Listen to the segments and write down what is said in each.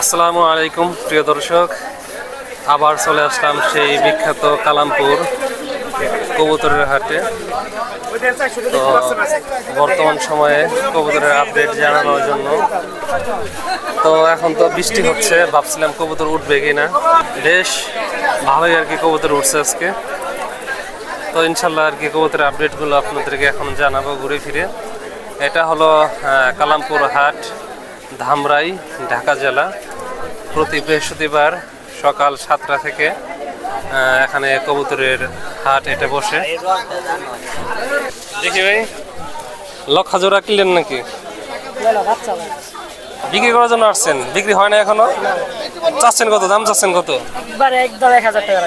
আসসালামু আলাইকুম, প্রিয় দর্শক। আবার চলে আসলাম সেই বিখ্যাত কালামপুর কবুতরের হাটে। তো বর্তমান সময়ে কবুতরের আপডেট জানানোর জন্য। তো এখন তো বৃষ্টি হচ্ছে, ভাবছিলাম কবুতর উঠবে কিনা। বেশ, ভালোই আর কি কবুতর উঠছে আজকে। তো ইনশাল্লাহ আর কি কবুতরের আপডেটগুলো আপনাদেরকে এখন জানাব ঘুরে ফিরে। এটা হলো কালামপুর হাট। ধামরাই ঢাকা জেলা। প্রতি বৃহস্পতিবার সকাল সাতটা থেকে এখানে কবুতরের হাট এটা বসে। দেখি ভাই লক্ষ জোড়া কিনলেন নাকি? বিক্রি করার জন্য আসছেন বিক্রি হয় না এখনও? চাচ্ছেন কত? দাম চাচ্ছেন কত? একদম এক হাজার টাকা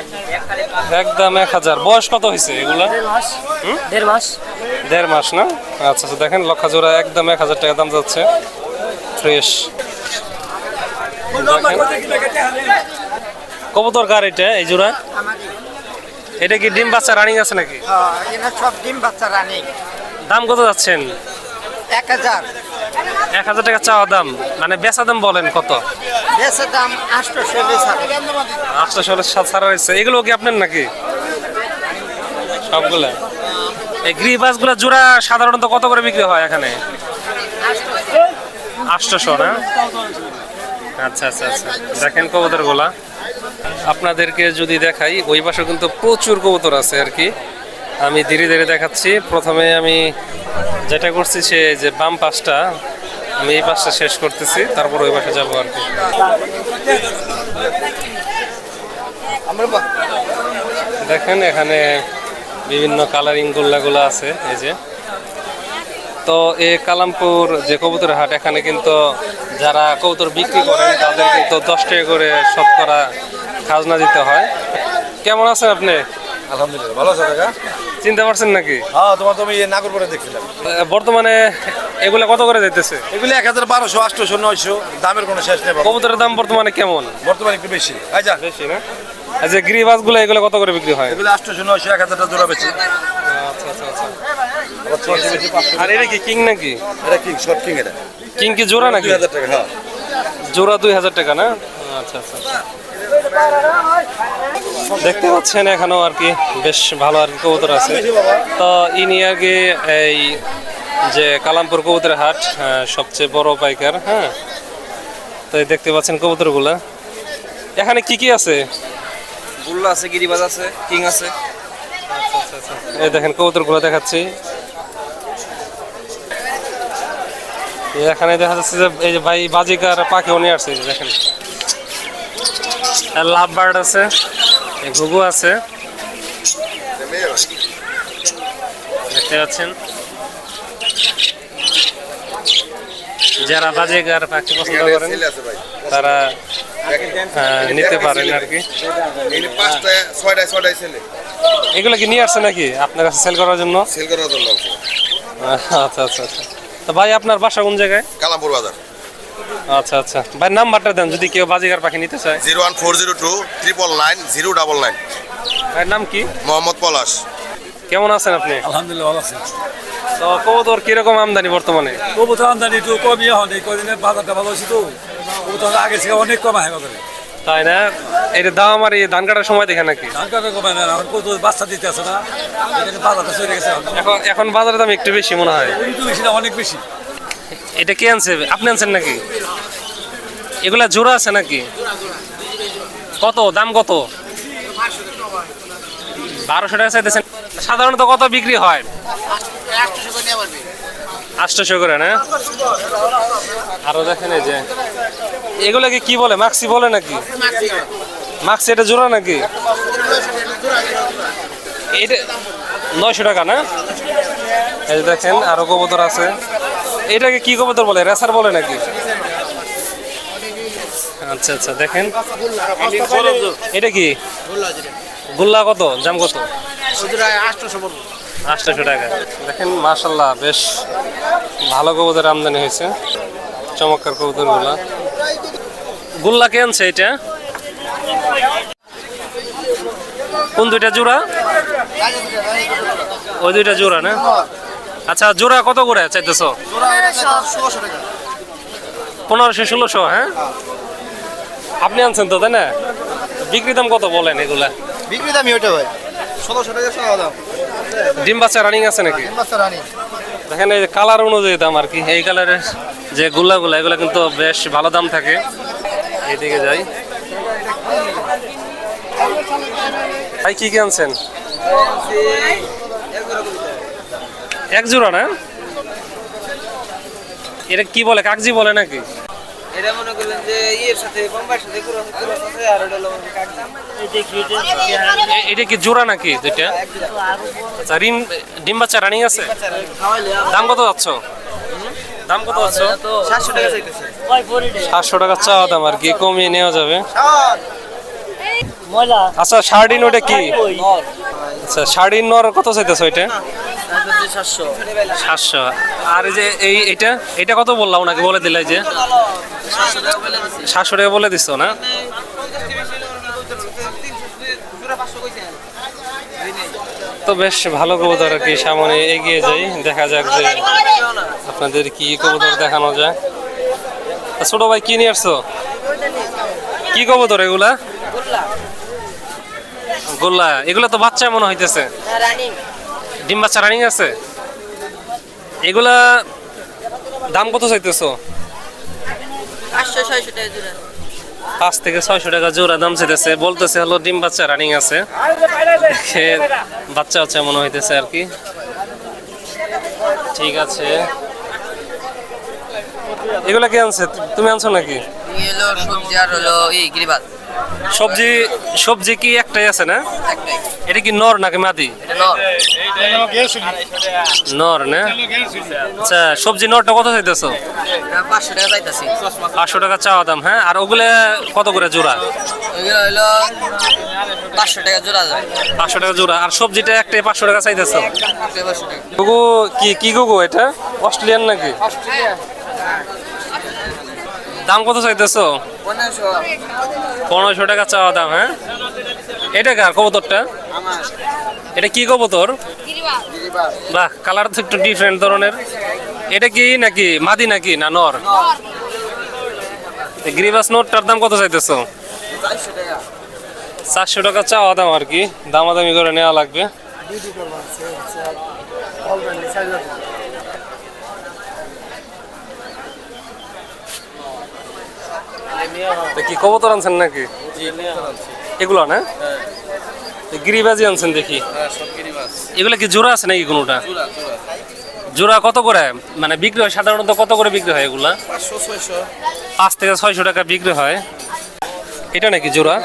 একদম এক হাজার। বয়স কত হয়েছে এগুলা? দেড় মাস। দেড় মাস। দেড় মাস না? আচ্ছা আচ্ছা দেখেন লক্ষ জোড়া একদম এক হাজার টাকা দাম যাচ্ছে। ফ্রেশ। কবুতর কার এটা? এই জোড়া এটা কি ডিম বাচ্চা রানিং আছে নাকি? সব ডিম বাচ্চা রানি দাম কত যাচ্ছেন? এক হাজার এক হাজার টাকা চাওয়া দাম। মানে বেচা দাম বলেন কত? বেশি দাম আটশোশো বেচা আটশো ষোলো সাত ছাড়া রয়েছে এগুলো কি আপনার নাকি? সবগুলা। এই গ্রিবাসগুলো জোড়া সাধারণত কত করে বিক্রি হয় এখানে? আটশোশো, না? আচ্ছা আচ্ছা আচ্ছা। দেখেন কবুতর গোলা আপনাদেরকে যদি দেখাই, ওই পাশে কিন্তু প্রচুর কবুতর আছে আর কি। আমি ধীরে ধীরে দেখাচ্ছি। প্রথমে আমি যেটা করছি, সে যে বাম পাশটা, আমি এই পাশটা শেষ করতেছি, তারপর ওই পাশে যাব আর কি। দেখেন এখানে বিভিন্ন কালারিং গোল্লাগুলো আছে, এই যে। তো এই কালামপুর যে কবুতর হাট এখানে কিন্তু যারা কবুতর বিক্রি করেন তাদের কিন্তু দশ টাকা করে শতকরা খাজনা দিতে হয়। কেমন আছেন আপনি? আলহামদুলিল্লাহ ভালো আছো কাকা। চিনতে পারছেন নাকি? হ্যাঁ তোমার তো আমি নাগর করে দেখছিলাম। বর্তমানে এগুলা কত করে দিতেছে এগুলি এক হাজার বারোশো আটশোশো নয়শো দামের কোনো শেষ নেই কবুতরের দাম বর্তমানে কেমন? বর্তমানে একটু বেশি। আচ্ছা বেশি না? আর যে গিরিবাস এগুলো কত করে বিক্রি হয়? এগুলি আটশোশো নয়শো এক হাজারটা জোড়া বেশি। আচ্ছা আচ্ছা আচ্ছা। আর এটা কি কিং নাকি? এটা কি শর্ট কিং এটা। কিং কি জোড়া নাকি? দুই হাজার টাকা হ্যাঁ। জোড়া দুই হাজার টাকা না? আচ্ছা আচ্ছা আচ্ছা। দেখতে পাচ্ছেন এখানেও আর কি বেশ ভালো আর কি কবুতর আছে। তো ইনি কি এই যে কালামপুর কবুতরের হাট সবচেয়ে বড় পাইকার হ্যাঁ? তো এই দেখতে পাচ্ছেন কবুতরগুলা। এখানে কি কি আছে? গুল্লা আছে গিরিবাজ আছে কিং আছে। এই দেখেন কবুতরগুলো দেখাচ্ছি এই এখানে দেখা যাচ্ছে যে এই যে ভাই বাজিকার পাখিও নিয়ে আসছে দেখেন। লাভ বার্ড আছে ঘুঘু আছে। দেখতে পাচ্ছেন? যারা বাজিকার পাখি পছন্দ করেন তারা নিতে পারেন আর কি। এগুলো কি নিয়ে আসছে নাকি আপনার কাছে সেল করার জন্য? সেল করার জন্য। আচ্ছা আচ্ছা আচ্ছা। তো ভাই আপনার বাসা কোন জায়গায়? কালামপুর বাজার। আচ্ছা আচ্ছা। ভাই নাম্বারটা দেন যদি কেউ বাজিকার পাখি নিতে চায়। Zero one four zero two triple nine zero double nine. ভাইয়ের নাম কি? মোহাম্মদ পলাশ। কেমন আছেন আপনি? আলহামদুলিল্লাহ ভালো আছে। তো কবুতর কীরকম আমদানি বর্তমানে? কবুতর আমদানি একটু কমই হন এই কদিনে বাজারটা ভালো হয়েছে তো। কবুতর আগে থেকে অনেক কম হয় বাজারে। তাই না? এটা দাম আর ধান কাটার সময় দেখে নাকি? ধান না এখন কত বাচ্চা দিতে আছে না। বাজারটা চলে গেছে এখন এখন বাজারের দাম একটু বেশি মনে হয়। একটু বেশি না অনেক বেশি। এটা কে আনছে? আপনি আনছেন নাকি? এগুলা জোড়া আছে নাকি? কত? দাম কত? বারোশো টাকা চাইতেছেন। সাধারণত কত বিক্রি হয়? আটশোশো করে না? আরও দেখেন এই যে। এগুলোকে কি বলে? মাক্সি বলে নাকি? মাক্সি, এটা জোড়া নাকি? এটা নয়শো টাকা না? এই দেখেন, আরও কবুতর আছে। এটাকে কি কবুতর বলে? রেসার বলে নাকি? আচ্ছা আচ্ছা দেখেন। এটা কি? গুল্লা কত? জাম কত? আটশোশো টাকা। দেখেন, মাশাল্লাহ, বেশ ভালো কবুতর আমদানি হয়েছে। চমৎকার কবুতরগুলা গুল্লা কে আনছে এটা? কোন দুইটা জোড়া? ওই দুইটা জোড়া না? আচ্ছা জোড়া কত করে চাইতেছ? পনেরোশো ষোলোশো হ্যাঁ? আপনি আনছেন তো তাই না? বিক্রি দাম কত বলেন এগুলা? বিক্রি দামই ওটা ভাই। ষোলোশো টাকা দাম। ডিম বাচ্চা রানিং আছে নাকি? দেখেন এই কালার অনুযায়ী দাম আর কি এই কালারের যে গুল্লাগুলা এগুলো কিন্তু বেশ ভালো দাম থাকে। এইদিকে যাই। ভাই কি কি আনছেন? এক জোড়া না? এটা কি বলে কাগজি বলে নাকি? এটা মনে করলেন যে ইয়ের সাথে বোম্বাইয়ের সাথে ক্রস ক্রস আছে আর এটা হলো কাগজি এটা কি জোড়া নাকি দুইটা? আচ্ছা ডিম বাচ্চা রানিং আছে? দাম কত যাচ্ছ? দাম কত যাচ্ছ সাতশো টাকা চাইতেছে। সাতশো টাকা চাওয়া দাম আর কি কমিয়ে নেওয়া যাবে। আচ্ছা শার্ডিন ওটা কি? আচ্ছা শার্ডিন নর কত চাইতেছ ওইটা? সাতশো। সাতশো। আর এই যে এই এটা এটা কত বললাম ওনাকে বলে দিলে যে? সাতশো টাকা বলে দিছো না? তো বেশ ভালো কবুতর আর কি সামনে এগিয়ে যাই দেখা যাক যে আপনাদের কি কবুতর দেখানো যায়? ছোট ভাই কি নিয়ে আসছো? কি কবুতর এগুলা? গোল্লা। এগুলা তো বাচ্চা মনে হইতেছে। ডিম বাচ্চা রানিং আছে? এগুলা দাম কত চাইতেছো? পাঁচ থেকে ছয়শো টাকা জোড়া দাম চাইতেছে। বলতেছে হলো ডিম বাচ্চা রানিং আছে। বাচ্চা বাচ্চা মনে হইতেছে আর কি। ঠিক আছে। এগুলা কি আনছে? তুমি আনছো নাকি? হলো সবজি আর হলো এই গিরিবাদ সবজি সবজি কি একটাই আছে না? এটা কি নর নাকি মাদি? নর। না? আচ্ছা সবজি নরটা কত চাইতেছো? পাঁচশো টাকা চাওয়া দাম হ্যাঁ? আর ওগুলা কত করে জোড়া? পাঁচশো টাকা জোড়া পাঁচশো টাকা জোড়া। আর সবজিটা একটাই পাঁচশো টাকা চাইতেছো? গুগু কি কি গুগু এটা? অস্ট্রেলিয়ান নাকি? দাম কত চাইতেছো? পনেরোশো। টাকা চাওয়া দাম হ্যাঁ? এটা কার কবুতরটা? এটা কি কবুতর? বাহ কালার তো একটু ডিফারেন্ট ধরনের। এটা কি নাকি মাদি নাকি না নর? গ্রিবাস নোটটার দাম কত চাইতেছো? চারশো টাকা। চাওয়া দাম আর কি। দামাদামি করে নেওয়া লাগবে। কি কবুতর আনছেন নাকি? এগুলো না? গিরিবাজি আনছেন দেখি। এগুলো কি জোড়া আছে নাকি কোনোটা? জোড়া কত করে? মানে বিক্রি হয়? সাধারণত কত করে বিক্রি হয় এগুলা? পাঁচ থেকে ছয়শো টাকা বিক্রি হয়। এটা নাকি জোড়া?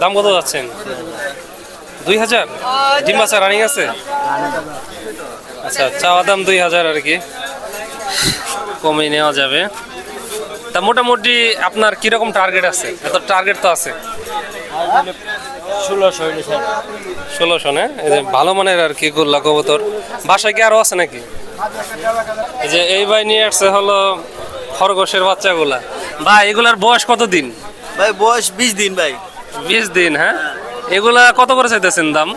দাম কত যাচ্ছেন? দুই হাজার? ডিম বাচ্চা রানিং আছে? আচ্ছা চাওয়া দাম দুই হাজার আর কি। কমে নেওয়া যাবে। তা মোটামুটি আপনার কীরকম টার্গেট আছে? এত টার্গেট তো আছে। ষোলোশো না? এই যে ভালো মানের আর কি গোল্লা কবুতর। বাসায় কি আরও আছে নাকি? এই যে এই ভাই নিয়ে আসছে হলো খরগোশের বাচ্চাগুলা। ভাই এগুলার বয়স কত দিন ভাই বয়স বিশ দিন ভাই। বিশ দিন হ্যাঁ? এগুলা কত করে চাইতেছেন দাম?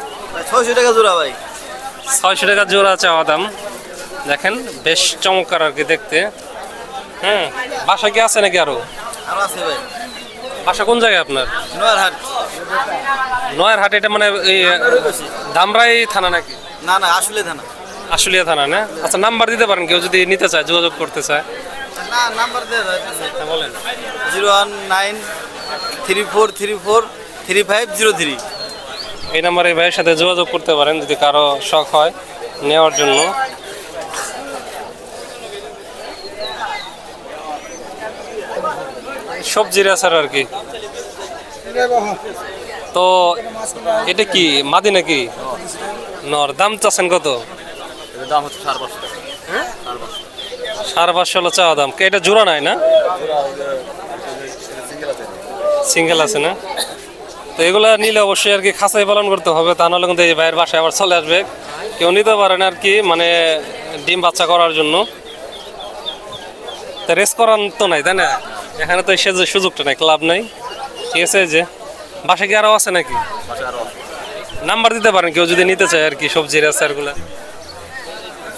ছয়শো টাকা জোড়া ভাই। ছয়শো টাকা জোড়া চাওয়া দাম। দেখেন বেশ চমৎকার আর কি দেখতে। হ্যাঁ বাসা কি আছে নাকি আরও? আর আছে ভাই। বাসা কোন জায়গায় আপনার? নোয়ার হাট নয়ার হাট এটা মানে এই ধামরাই থানা নাকি? না না আসলে থানা। আশুলিয়া থানা না? আচ্ছা নাম্বার দিতে পারেন কেউ যদি নিতে চায় যোগাযোগ করতে চায়। না নাম্বার দেওয়া যাচ্ছে হ্যাঁ, বলেন। Zero one nine three four three four three five zero three. এই নাম্বারে ভাইয়ের সাথে যোগাযোগ করতে পারেন যদি কারও শখ হয় নেওয়ার জন্য। সবজির আচার আর কি। তো এটা কি মাদি নাকি? নর দাম চাচ্ছেন কত? দাম হচ্ছে সাড়ে পাঁচশো টাকা। সাড়ে পাঁচশো হলো চাওয়া দাম। এটা জোড়া নাই না? সিঙ্গেল আছে না? তো এগুলো নিলে অবশ্যই আর কি খাঁচাই পালন করতে হবে তা নাহলে কিন্তু এই ভাইয়ের বাসায় আবার চলে আসবে। কেউ নিতে পারেন আর কি মানে ডিম বাচ্চা করার জন্য। তা রেস করার তো নাই তাই না? এখানে তো সে যে সুযোগটা নাই ক্লাব নাই। ঠিক আছে যে বাসায় কি আরও আছে নাকি? নাম্বার দিতে পারেন কেউ যদি নিতে চায় আর কি সবজির আচারগুলা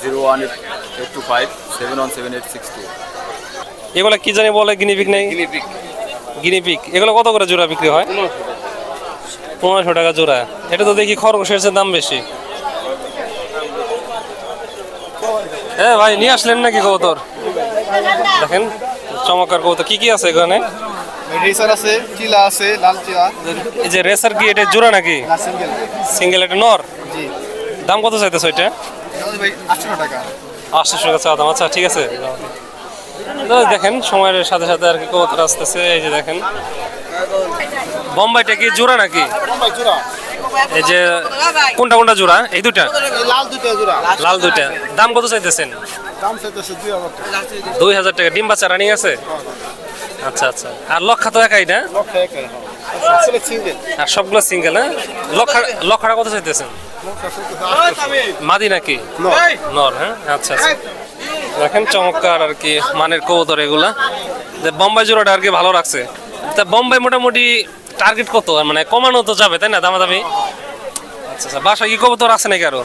zero one eight two five seven one seven eight six two. এগুলা কি জানি বলে গিনিপিক নাই? গিনিপিক। এগুলো কত করে জোড়া বিক্রি হয়? পনেরোশো টাকা জোড়া। এটা তো দেখি খরগোশের চেয়ে দাম বেশি। হ্যাঁ ভাই নিয়ে আসলেন নাকি কবুতর দেখেন। চমৎকার কবুতর। কি কি আছে এখানে? রেসার আছে চিলা আছে লাল চিলা এই যে রেসার কি এটা জোড়া নাকি? সিঙ্গেল। সিঙ্গেল একটা নর? জি। দাম কত চাইতেছে ভাই আটশো টাকা। আটশো টাকা দাম। আচ্ছা ঠিক আছে। দেখেন সময়ের সাথে সাথে আর কি কবুতর আসতেছে। এই যে দেখেন। বোম্বাইটা কি জোড়া নাকি? এই যে কোনটা কোনটা জোড়া? এই দুটা লাল দুটো জোড়া। লাল দুইটা। দাম কত চাইতেছেন? দাম চাইতেছে দুই হাজার টাকা। ডিম বাচ্চা রানিং আছে? আচ্ছা আচ্ছা। আর লক্ষা তো একাই না? লক্ষ একাই আসলে আর সবগুলো সিঙ্গেল হ্যাঁ? লক্ষা লক্ষাটা কত চাইতেছেন? মাদি নাকি? নর। হ্যাঁ? আচ্ছা আচ্ছা। দেখেন চমৎকার আর কি মানের কবুতর এগুলা। যে বোম্বাই জোড়াটা আর কি ভালো রাখছে। তা বোম্বাই মোটামুটি টার্গেট কত? মানে কমানো তো যাবে তাই না দামাদামি? আচ্ছা আচ্ছা বাসায় কি কবুতর আছে নাকি আরও?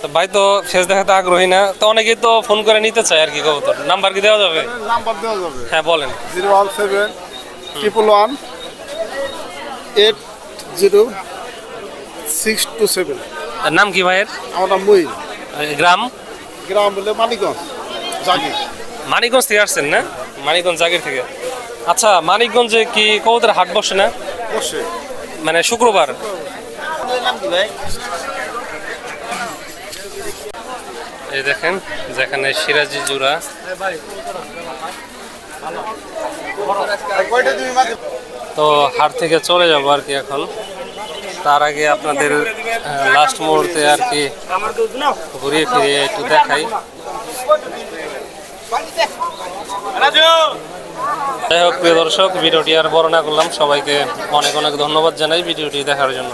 তো ভাই তো ফেস দেখাতে আগ্রহী না তো অনেকেই তো ফোন করে নিতে চায় আর কি কবুতর। নাম্বার কি দেওয়া যাবে? নাম্বার দেওয়া যাবে। হ্যাঁ বলেন। Zero one seven triple one eight zero six two seven নাম কি ভাইয়ের? আমার নাম মহিল গ্রাম? গ্রাম বলে মানিকগঞ্জ জাগি মানিকগঞ্জ থেকে আসছেন না? মানিকগঞ্জ জাগির থেকে। আচ্ছা মানিকগঞ্জে কি কবুতর হাট বসে না? বসে। মানে শুক্রবার? এই দেখেন যেখানে সিরাজি জুরা। তো হাট থেকে চলে যাব আর কি এখন। তার আগে আপনাদের লাস্ট মুহূর্তে আর কি ঘুরিয়ে ফিরিয়ে একটু দেখাই। যাই হোক, প্রিয় দর্শক, ভিডিওটি আর বর্ণনা করলাম। সবাইকে অনেক অনেক ধন্যবাদ জানাই ভিডিওটি দেখার জন্য।